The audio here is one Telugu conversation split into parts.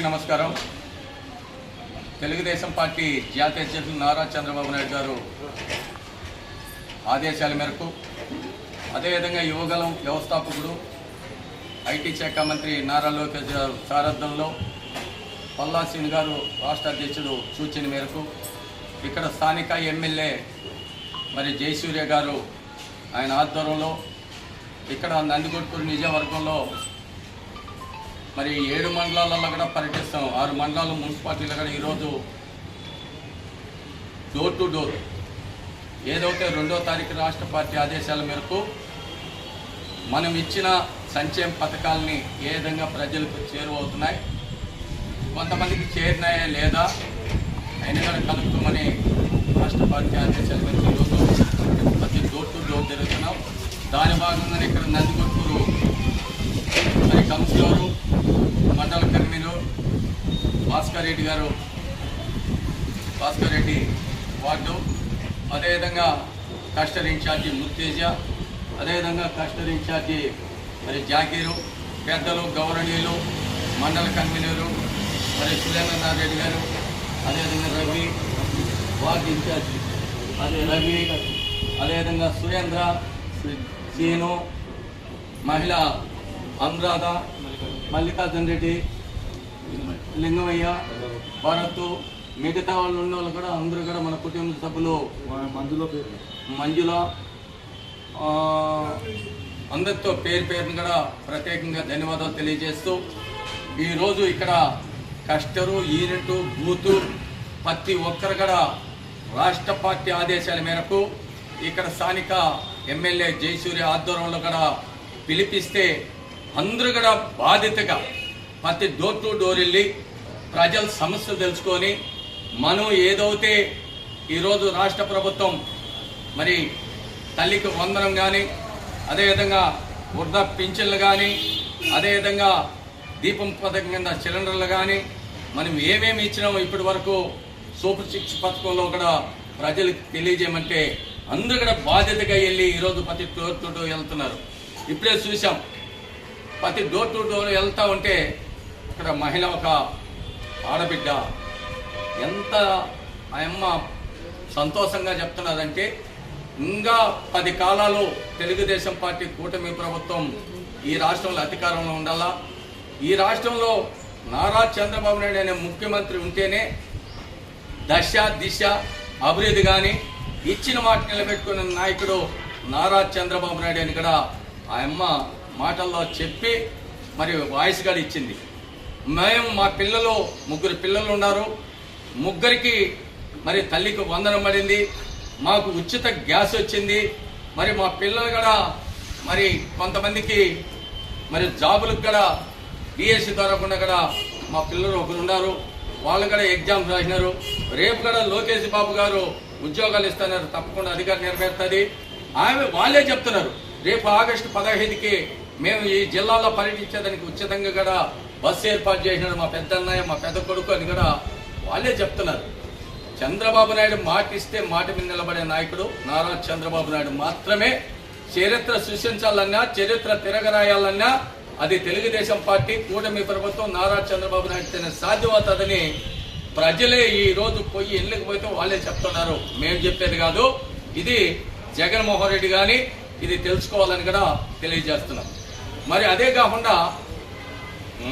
అందరికీ నమస్కారం. తెలుగుదేశం పార్టీ జాతీయ అధ్యక్షులు నారా చంద్రబాబు నాయుడు గారు ఆదేశాల మేరకు అదేవిధంగా యువగలం వ్యవస్థాపకుడు ఐటీ శాఖ మంత్రి నారా లోకేష్ గారు సారథ్యంలో పల్లా సింగ్ గారు రాష్ట్ర అధ్యక్షుడు సూచన మేరకు ఇక్కడ స్థానిక ఎమ్మెల్యే మరి జయసూర్య గారు ఆయన ఆధ్వర్యంలో ఇక్కడ నందికొట్కూరు నియోజకవర్గంలో మరి ఏడు మండలాలలో కూడా పర్యటిస్తాం. ఆరు మండలాలు మున్సిపాలిటీలు కూడా ఈరోజు డోర్ టు డోర్ ఏదైతే రెండో తారీఖు రాష్ట్ర పార్టీ ఆదేశాల మేరకు మనం ఇచ్చిన సంక్షేమ పథకాలని ఏ విధంగా ప్రజలకు చేరువవుతున్నాయి కొంతమందికి చేరినాయా లేదా అయినా కూడా కలుపుతామని రాష్ట్ర పార్టీ ఆదేశాల మేరకు ఈరోజు ప్రతి డోర్ టు డోర్ జరుగుతున్నాం దాని భాగంగానే ఇక్కడ నందికొట్కూరు మరి కౌన్సిలరు మండల కన్వీనర్ భాస్కర్ రెడ్డి గారు భాస్కర్ రెడ్డి వార్డు అదేవిధంగా కస్టర్ ఇన్ఛార్జి ముత్తేజ అదేవిధంగా కస్టర్ ఇన్ఛార్జి మరి జాకీరు పెద్దలు గౌరణీయులు మండల కన్వీనరు మరి సురేంద్రనాథ్ రెడ్డి గారు అదేవిధంగా రవి వార్డు ఇన్ఛార్జి అదే రవి అదేవిధంగా సురేంద్ర సీను మహిళ అనురాధ మల్లికార్జున రెడ్డి లింగమయ్య భరత్ మిగతా వాళ్ళు ఉన్న వాళ్ళు కూడా అందరూ కూడా మన కుటుంబ సభ్యులు. మంజుల ఆ, అందరితో పేరు పేరును కూడా ప్రత్యేకంగా ధన్యవాదాలు తెలియజేస్తూ ఈరోజు ఇక్కడ కస్టరు యూనిట్ బూతు ప్రతి ఒక్కరు కూడా రాష్ట్ర పార్టీ ఆదేశాల మేరకు ఇక్కడ స్థానిక ఎమ్మెల్యే జయసూర్య ఆధ్వర్యంలో కూడా పిలిపిస్తే అందరూ కూడా బాధ్యతగా ప్రతి డోర్ టు డోర్ వెళ్ళి ప్రజల సమస్యలు తెలుసుకొని మనం ఏదైతే ఈరోజు రాష్ట్ర ప్రభుత్వం మరి తల్లికి వందనం కానీ అదేవిధంగా వృద్ధ పింఛన్లు కానీ అదేవిధంగా దీపం పథకం కింద సిలిండర్లు కానీ మనం ఏమేమి ఇచ్చినామో ఇప్పటి వరకు సూపర్ సిక్స్ పథకంలో కూడా ప్రజలకు తెలియజేయమంటే అందరూ కూడా బాధ్యతగా వెళ్ళి ఈరోజు ప్రతి డోర్ టు డోర్ వెళ్తున్నారు. ఇప్పుడే చూసాం ప్రతి డోర్ టు డోర్ వెళ్తా ఉంటే ఇక్కడ మహిళ ఒక ఆడబిడ్డ. ఎంత ఆయమ్మ అమ్మ సంతోషంగా చెప్తున్నదంటే ఇంకా పది కాలాలు తెలుగుదేశం పార్టీ కూటమి ప్రభుత్వం ఈ రాష్ట్రంలో అధికారంలో ఉండాలా? ఈ రాష్ట్రంలో నారా చంద్రబాబు నాయుడు అనే ముఖ్యమంత్రి ఉంటేనే దశ దిశ అభివృద్ధి కానీ ఇచ్చిన మాట నిలబెట్టుకున్న నాయకుడు నారా చంద్రబాబు నాయుడు అని కూడా ఆ అమ్మ మాటల్లో చెప్పి మరి వాయిస్ కూడా ఇచ్చింది. మేము మా పిల్లలు ముగ్గురు పిల్లలు ఉన్నారు. ముగ్గురికి మరి తల్లికి వందనం పడింది. మాకు ఉచిత గ్యాస్ వచ్చింది. మరి మా పిల్లలు కూడా మరి కొంతమందికి మరి జాబులకు కూడా డిఎస్సి ద్వారా కూడా కూడా మా పిల్లలు ఒకరు ఉన్నారు. వాళ్ళు కూడా ఎగ్జామ్స్ రాసినారు. రేపు కూడా లోకేష్ బాబు గారు ఉద్యోగాలు ఇస్తున్నారు. తప్పకుండా అధికారం నెరవేరుతుంది. ఆమె వాళ్ళే చెప్తున్నారు. రేపు ఆగస్టు పదహైదుకి మేము ఈ జిల్లాలో పర్యటించేదానికి ఉచితంగా కూడా బస్సు ఏర్పాటు చేసినాడు మా పెద్ద అన్నయ్య మా పెద్ద కొడుకు అని కూడా వాళ్ళే చెప్తున్నారు. చంద్రబాబు నాయుడు మాట ఇస్తే మాట మీద నిలబడే నాయకుడు నారా చంద్రబాబు నాయుడు మాత్రమే చరిత్ర సృష్టించాలన్నా చరిత్ర తిరగరాయాలన్నా అది తెలుగుదేశం పార్టీ కూటమి ప్రభుత్వం నారా చంద్రబాబు నాయుడు సాధ్యమవుతుందని ప్రజలే ఈ రోజు పోయి ఎన్నిక పోతే వాళ్ళే చెప్తున్నారు. మేము చెప్పేది కాదు ఇది జగన్మోహన్ రెడ్డి కానీ ఇది తెలుసుకోవాలని కూడా తెలియజేస్తున్నాం. మరి అదే కాకుండా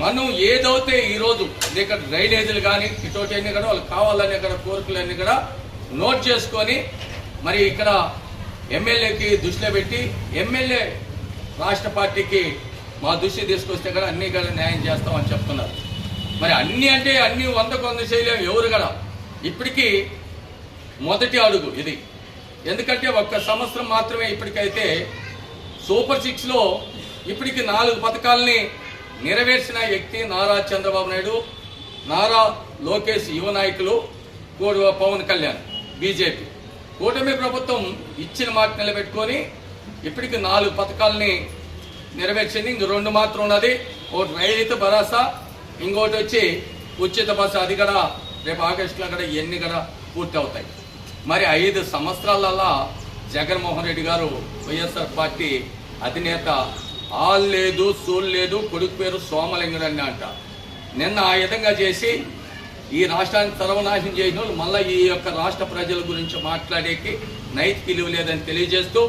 మనం ఏదైతే ఈరోజు ఇక్కడ డ్రైనేజీలు కానీ ఇటువంటి అన్ని కూడా వాళ్ళు కావాలని ఇక్కడ కోరికలన్నీ కూడా నోట్ చేసుకొని మరి ఇక్కడ ఎమ్మెల్యేకి దృష్టిలో పెట్టి ఎమ్మెల్యే రాష్ట్ర పార్టీకి మా దృష్టి తీసుకొస్తే కూడా అన్ని కూడా న్యాయం చేస్తామని చెప్తున్నారు. మరి అన్నీ అంటే అన్నీ వందకు వంద చేయలేము ఎవరు కూడా. ఇప్పటికీ మొదటి అడుగు ఇది. ఎందుకంటే ఒక్క సంవత్సరం మాత్రమే ఇప్పటికైతే సూపర్ సిక్స్లో ఇప్పటికి నాలుగు పథకాలని నెరవేర్చిన వ్యక్తి నారా చంద్రబాబు నాయుడు నారా లోకేష్ యువ నాయకులు కోడి పవన్ కళ్యాణ్ బీజేపీ. కూటమి ప్రభుత్వం ఇచ్చిన మాట నిలబెట్టుకొని ఇప్పటికి నాలుగు పథకాలని నెరవేర్చింది. ఇంక రెండు మాత్రం ఉన్నది. ఒకటి రైతు భరోసా ఇంకోటి వచ్చి ఉచిత బస్సు. అది కూడా రేపు ఆగస్టులో కూడా ఇవన్నీ కూడా పూర్తి అవుతాయి. మరి ఐదు సంవత్సరాలలో జగన్మోహన్ రెడ్డి గారు వైఎస్ఆర్ పార్టీ అధినేత ఆల్ లేదు సూల్ లేదు కొడుకు పేరు సోమలింగడు అంట. నిన్న ఆ విధంగా చేసి ఈ రాష్ట్రాన్ని సర్వనాశనం చేసిన వాళ్ళు మళ్ళీ ఈ యొక్క రాష్ట్ర ప్రజల గురించి మాట్లాడేకి నైతిక విలువ లేదని తెలియజేస్తూ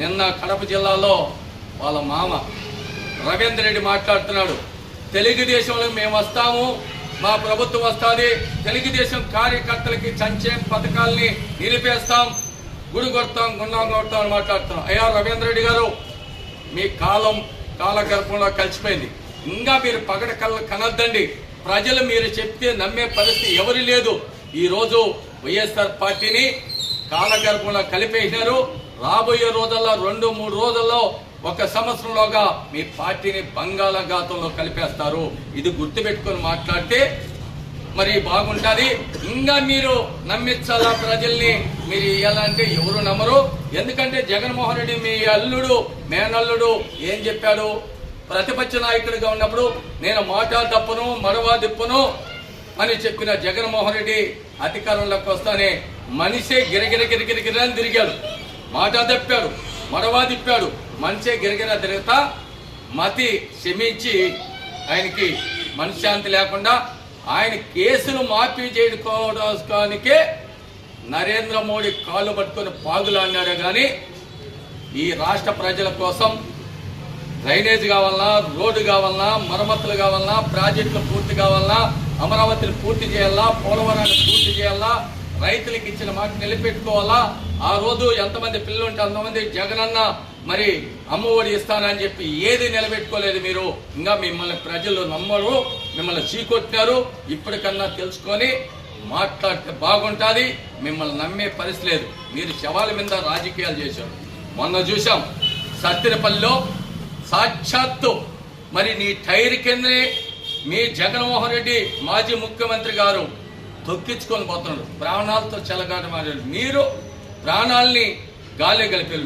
నిన్న కడప జిల్లాలో వాళ్ళ మామ రవీంద్ర రెడ్డి మాట్లాడుతున్నాడు. తెలుగుదేశంలో మేము వస్తాము మా ప్రభుత్వం వస్తుంది తెలుగుదేశం కార్యకర్తలకి సంక్షేమ పథకాల్ని నిలిపేస్తాం గుడి కొడతాం గుండం కొడతాం అని మాట్లాడుతున్నాం. అయ్యా రవీంద్ర రెడ్డి గారు మీ కాలం కాలగర్భంలో కలిసిపోయింది. ఇంకా మీరు పగడ కళ్ళ కనద్దండి. ప్రజలు మీరు చెప్తే నమ్మే పరిస్థితి ఎవరు లేదు. ఈరోజు వైఎస్ఆర్ పార్టీని కాలగర్భంలో కలిపేసినారు. రాబోయే రోజుల్లో రెండు మూడు రోజుల్లో ఒక సంవత్సరంలోగా మీ పార్టీని బంగాళాఘాతంలో కలిపేస్తారు. ఇది గుర్తుపెట్టుకొని మాట్లాడితే మరి బాగుంటుంది. ఇంకా మీరు నమ్మించాలా ప్రజల్ని? మీరు ఇవ్వాలంటే ఎవరు నమ్మరు. ఎందుకంటే జగన్మోహన్ రెడ్డి మీ అల్లుడు మేనల్లుడు ఏం చెప్పాడు? ప్రతిపక్ష నాయకుడిగా ఉన్నప్పుడు నేను మాట తప్పును మడవ దిప్పును అని చెప్పిన జగన్మోహన్ రెడ్డి అధికారంలోకి వస్తానే మనిషే గిరగిర గిరగిర గిరని తిరిగాడు. మాట తప్పాడు మడవ తిప్పాడు మనిషే గిరగిర తిరుగుతా మతి క్షమించి ఆయనకి మనశ్శాంతి లేకుండా ఆయన కేసులు మాఫీ చేసుకోవడానికే నరేంద్ర మోడీ కాళ్ళు పట్టుకొని పాగులాడినాడు కానీ ఈ రాష్ట్ర ప్రజల కోసం డ్రైనేజ్ కావాలన్నా రోడ్డు కావాలన్నా మరమ్మతులు కావాలన్నా ప్రాజెక్టులు పూర్తి కావాలన్నా అమరావతిని పూర్తి చేయాలా పోలవరాన్ని పూర్తి చేయాలా రైతులకు ఇచ్చిన మాట నిలబెట్టుకోవాలా? ఆ రోజు ఎంతమంది పిల్లలు ఉంటే అంతమంది జగనన్న మరి అమ్మఒడి ఇస్తానని చెప్పి ఏది నిలబెట్టుకోలేదు మీరు. ఇంకా మిమ్మల్ని ప్రజలు నమ్మరు మిమ్మల్ని చీకొట్టినారు. ఇప్పటికన్నా తెలుసుకొని మాట్లాడితే బాగుంటుంది మిమ్మల్ని నమ్మే పరిస్థితి లేదు. మీరు శవాల మీద రాజకీయాలు చేశారు. మొన్న చూసాం సత్తిరపల్లిలో సాక్షాత్తు మరి నీ టైర్ కిందనే మీ జగన్మోహన్ రెడ్డి మాజీ ముఖ్యమంత్రి గారు తొక్కించుకొని పోతున్నాడు. ప్రాణాలతో చెలగాటమాడాడు. మీరు ప్రాణాల్ని గాలి కలిపారు